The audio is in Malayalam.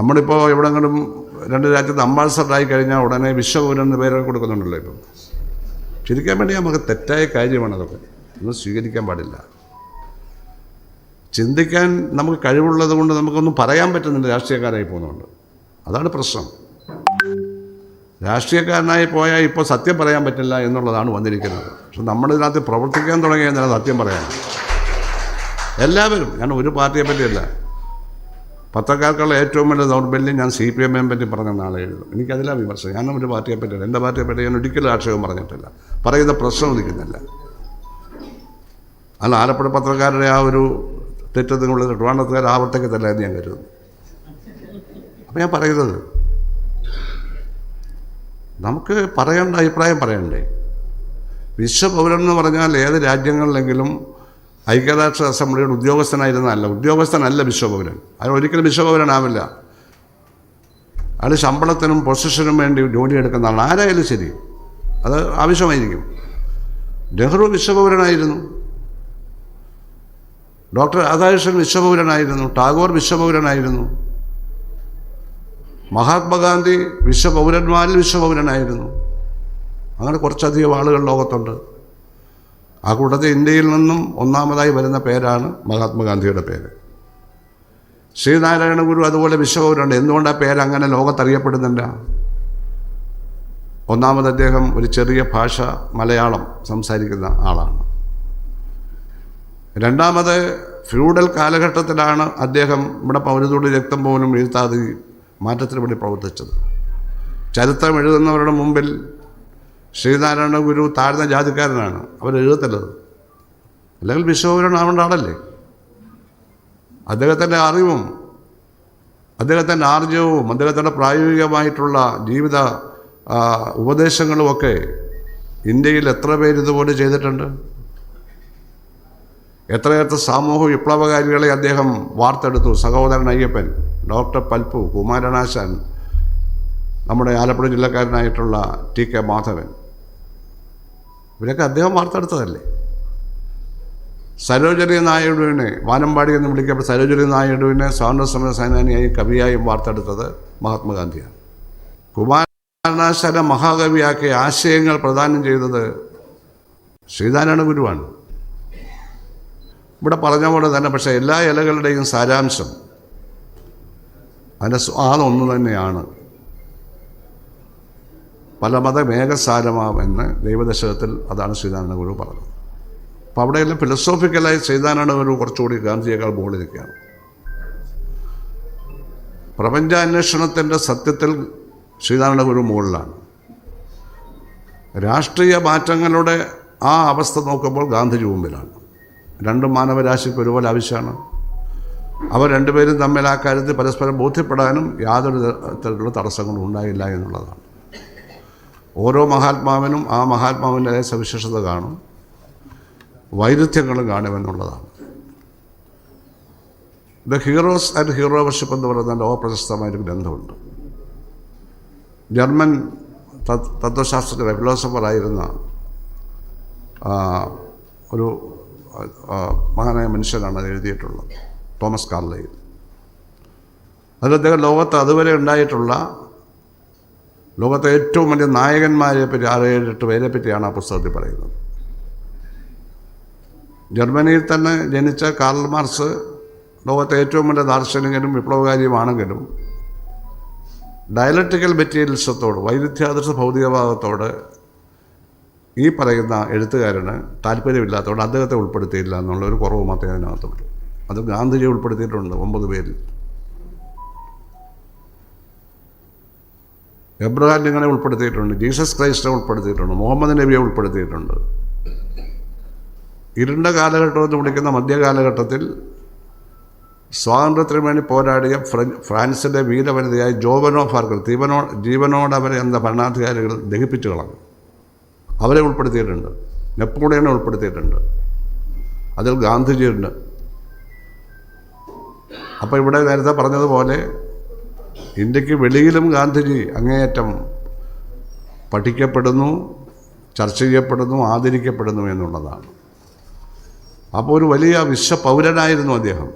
നമ്മളിപ്പോൾ എവിടെങ്കിലും രണ്ട് രാജ്യത്ത് അംബാസഡറായി കഴിഞ്ഞാൽ ഉടനെ വിശ്വപൗരൻ എന്ന പേരൊക്കെ കൊടുക്കുന്നുണ്ടല്ലോ ഇപ്പം. ചിരിക്കാൻ വേണ്ടി നമുക്ക് തെറ്റായ കാര്യമാണ് അതൊക്കെ. ഒന്നും സ്വീകരിക്കാൻ പാടില്ല. ചിന്തിക്കാൻ നമുക്ക് കഴിവുള്ളത് കൊണ്ട് നമുക്കൊന്നും പറയാൻ പറ്റുന്നില്ല രാഷ്ട്രീയക്കാരായി പോകുന്നുണ്ട് അതാണ് പ്രശ്നം. രാഷ്ട്രീയക്കാരനായി പോയാൽ ഇപ്പോൾ സത്യം പറയാൻ പറ്റില്ല എന്നുള്ളതാണ് വന്നിരിക്കുന്നത്. പക്ഷെ നമ്മളിതിനകത്ത് പ്രവർത്തിക്കാൻ തുടങ്ങിയാൽ സത്യം പറയാൻ? എല്ലാവരും. ഞാൻ ഒരു പാർട്ടിയെ പറ്റിയല്ല. പത്രക്കാർക്കുള്ള ഏറ്റവും വലിയ ദൗർബല്യം ഞാൻ സി പി എമ്മിനെ പറ്റി പറഞ്ഞ നാളെ എഴുതും. എനിക്കതിലാ വിമർശനം. ഞാനും ഒരു പാർട്ടിയെ പറ്റിയല്ല എന്റെ പാർട്ടിയെ പറ്റി ഞാൻ ഒരിക്കലും ആക്ഷേപം പറഞ്ഞിട്ടില്ല. പറയുന്ന പ്രശ്നം ഉദിക്കുന്നില്ല അല്ല ആലപ്പുഴ പത്രക്കാരുടെ ആ ഒരു തെറ്റത്തിനുള്ള ട്രിവാണ്ടത്തുകാർ ആവർത്തിക്കത്തില്ല എന്ന് ഞാൻ കരുതുന്നു. അപ്പം ഞാൻ പറയുന്നത് നമുക്ക് പറയേണ്ട അഭിപ്രായം പറയണ്ടേ? വിശ്വപൗരൻ എന്ന് പറഞ്ഞാൽ ഏത് രാജ്യങ്ങളിലെങ്കിലും ഐക്യരാഷ്ട്ര അസംബ്ലിയുടെ ഉദ്യോഗസ്ഥനായിരുന്നല്ല ഉദ്യോഗസ്ഥനല്ല വിശ്വപൗരൻ അയാൾ ഒരിക്കലും വിശ്വപൗരനാവില്ല അയാൾ ശമ്പളത്തിനും പൊസിഷനും വേണ്ടി ജോലി ആളാണ് ആരായാലും ശരി. അത് ആവശ്യമായിരിക്കും. നെഹ്റു വിശ്വപൗരനായിരുന്നു ഡോക്ടർ രാധാകൃഷ്ണൻ വിശ്വപൗരനായിരുന്നു ടാഗോർ വിശ്വപൗരനായിരുന്നു മഹാത്മാഗാന്ധി വിശ്വപൗരന്മാരിൽ വിശ്വപൗരനായിരുന്നു അങ്ങനെ കുറച്ചധികം ആളുകൾ ലോകത്തുണ്ട്. ആ കൂട്ടത്തിൽ ഇന്ത്യയിൽ നിന്നും ഒന്നാമതായി വരുന്ന പേരാണ് മഹാത്മാഗാന്ധിയുടെ പേര്. ശ്രീനാരായണ ഗുരു അതുപോലെ വിശ്വഗൗരുണ്ട് എന്തുകൊണ്ട് ആ പേര് അങ്ങനെ ലോകത്തറിയപ്പെടുന്നില്ല? ഒന്നാമത് അദ്ദേഹം ഒരു ചെറിയ ഭാഷ മലയാളം സംസാരിക്കുന്ന ആളാണ്. രണ്ടാമത് ഫ്യൂഡൽ കാലഘട്ടത്തിലാണ് അദ്ദേഹം ഇവിടെ പൗരതോട് രക്തം പോലും എഴുത്താതെ മാറ്റത്തിന് വേണ്ടി പ്രവർത്തിച്ചത്. ചരിത്രം എഴുതുന്നവരുടെ മുമ്പിൽ ശ്രീനാരായണ ഗുരു താഴ്ന്ന ജാതിക്കാരനാണ്. അവർ എഴുതത്തില്ലത്. അല്ലെങ്കിൽ വിശ്വപൗരനാവേണ്ട ആളല്ലേ? അദ്ദേഹത്തിന്റെ അറിവും അദ്ദേഹത്തിന്റെ ആർജവും അദ്ദേഹത്തിന്റെ പ്രായോഗികമായിട്ടുള്ള ജീവിത ഉപദേശങ്ങളുമൊക്കെ ഇന്ത്യയിൽ എത്ര പേര് ഇതുപോലെ ചെയ്തിട്ടുണ്ട്? എത്രയെത്ര സാമൂഹ്യ വിപ്ലവകാരികളെ അദ്ദേഹം വാർത്തെടുത്തു? സഹോദരൻ അയ്യപ്പൻ ഡോക്ടർ പൽപ്പു കുമാരനാശാൻ നമ്മുടെ ആലപ്പുഴ ജില്ലക്കാരനായിട്ടുള്ള ടി കെ മാധവൻ. ഇവരൊക്കെ അദ്ദേഹം വാർത്തെടുത്തതല്ലേ? സരോജനി നായിഡുവിനെ വാനമ്പാടി എന്ന് വിളിക്കപ്പെട്ട സരോജനി നായിഡുവിനെ സ്വാതന്ത്ര്യ സമര സേനാനിയായും കവിയായും വാർത്തെടുത്തത് മഹാത്മാഗാന്ധിയാണ്. കുമാരനാശാല മഹാകവിയാക്കി ആശയങ്ങൾ പ്രദാനം ചെയ്തത് ശ്രീനാരായണ ഗുരുവാണ്. ഇവിടെ പറഞ്ഞ പോലെ തന്നെ പക്ഷേ എല്ലാ ഇലകളുടെയും സാരാംശം അതിന്റെ സ്വാദം ഒന്ന് തന്നെയാണ്. പല മതമേകസാരമാവെന്ന് ദൈവദശകത്തിൽ അതാണ് ശ്രീനാരായണ ഗുരു പറഞ്ഞത്. അപ്പോൾ അവിടെയെല്ലാം ഫിലോസോഫിക്കലായി ശ്രീനാരായണ ഗുരു കുറച്ചുകൂടി ഗാന്ധിയേക്കാൾ മുകളിൽ നിൽക്കുകയാണ് പ്രപഞ്ചാന്വേഷണത്തിന്റെ സത്യത്തിൽ ശ്രീനാരായണ ഗുരു മുകളിലാണ്. രാഷ്ട്രീയ മാറ്റങ്ങളുടെ ആ അവസ്ഥ നോക്കുമ്പോൾ ഗാന്ധിജി മുമ്പിലാണ്. രണ്ടും മാനവരാശിക്ക് ഒരുപോലെ ആവശ്യമാണ്. അവർ രണ്ടുപേരും തമ്മിൽ ആ കാര്യത്തിൽ പരസ്പരം ബോധ്യപ്പെടാനും യാതൊരു തരത്തിലുള്ള തടസ്സങ്ങളും ഉണ്ടായില്ല എന്നുള്ളതാണ്. ഓരോ മഹാത്മാവിനും ആ മഹാത്മാവിന്റെ സവിശേഷത കാണും. വൈരുദ്ധ്യങ്ങളും കാണുമെന്നുള്ളതാണ്. The heroes and hero worship എന്ന് പറയുന്ന ലോകപ്രശസ്തമായൊരു ഗ്രന്ഥമുണ്ട്. ജർമ്മൻ തത്- തത്വശാസ്ത്രജ്ഞ ഫിലോസഫറായിരുന്ന ഒരു മഹാനായ മനുഷ്യനാണ് എഴുതിയിട്ടുള്ളത് തോമസ് കാർലയിൽ അതിൽ അദ്ദേഹം ലോകത്ത് അതുവരെ ഉണ്ടായിട്ടുള്ള ലോകത്തെ ഏറ്റവും വലിയ നായകന്മാരെ പറ്റി ആറ് ഏഴ് എട്ട് പേരെ പറ്റിയാണ് ആ പുസ്തകത്തിൽ പറയുന്നത്. ജർമ്മനിയിൽ തന്നെ ജനിച്ച കാർൽ മാർസ് ലോകത്തെ ഏറ്റവും വലിയ ദാർശനികനും വിപ്ലവകാരിയുമാണെങ്കിലും ഡയലക്ടിക്കൽ മെറ്റീരിയൽസത്തോട് വൈരുദ്ധ്യാദർശ ഭൗതികവാദത്തോട് ഈ പറയുന്ന എഴുത്തുകാരന് താല്പര്യമില്ലാത്തതുകൊണ്ട് അദ്ദേഹത്തെ ഉൾപ്പെടുത്തിയില്ല എന്നുള്ളൊരു കുറവ് മാത്രമേ അതിനകത്തുള്ളൂ. അത് ഗാന്ധിജി ഉൾപ്പെടുത്തിയിട്ടുണ്ട് ഒമ്പത് പേരിൽ. എബ്രഹാം ലിങ്കനെ ഉൾപ്പെടുത്തിയിട്ടുണ്ട് ജീസസ് ക്രൈസ്റ്റിനെ ഉൾപ്പെടുത്തിയിട്ടുണ്ട് മുഹമ്മദ് നബിയെ ഉൾപ്പെടുത്തിയിട്ടുണ്ട്. ഇരുണ്ട കാലഘട്ടം എന്ന് വിളിക്കുന്ന മധ്യകാലഘട്ടത്തിൽ സ്വാതന്ത്ര്യത്തിന് വേണ്ടി പോരാടിയ ഫ്രാൻസിന്റെ വീരവനിതയായ ജോബനോ ഫാർക്കർ തീവനോ ജീവനോട് അവരെ എന്ന ഭരണാധികാരികൾ ദഹിപ്പിച്ചു കളഞ്ഞു. അവരെ ഉൾപ്പെടുത്തിയിട്ടുണ്ട് നെപ്പോളിയനെ ഉൾപ്പെടുത്തിയിട്ടുണ്ട് അതിൽ ഗാന്ധിജിയുണ്ട്. അപ്പോൾ ഇവിടെ നേരത്തെ പറഞ്ഞതുപോലെ ഇന്ത്യയ്ക്ക് വെളിയിലും ഗാന്ധിജി അങ്ങേയറ്റം പഠിക്കപ്പെടുന്നു ചർച്ച ചെയ്യപ്പെടുന്നു ആദരിക്കപ്പെടുന്നു എന്നുള്ളതാണ്. അപ്പോൾ ഒരു വലിയ വിശ്വപൗരനായിരുന്നു അദ്ദേഹം.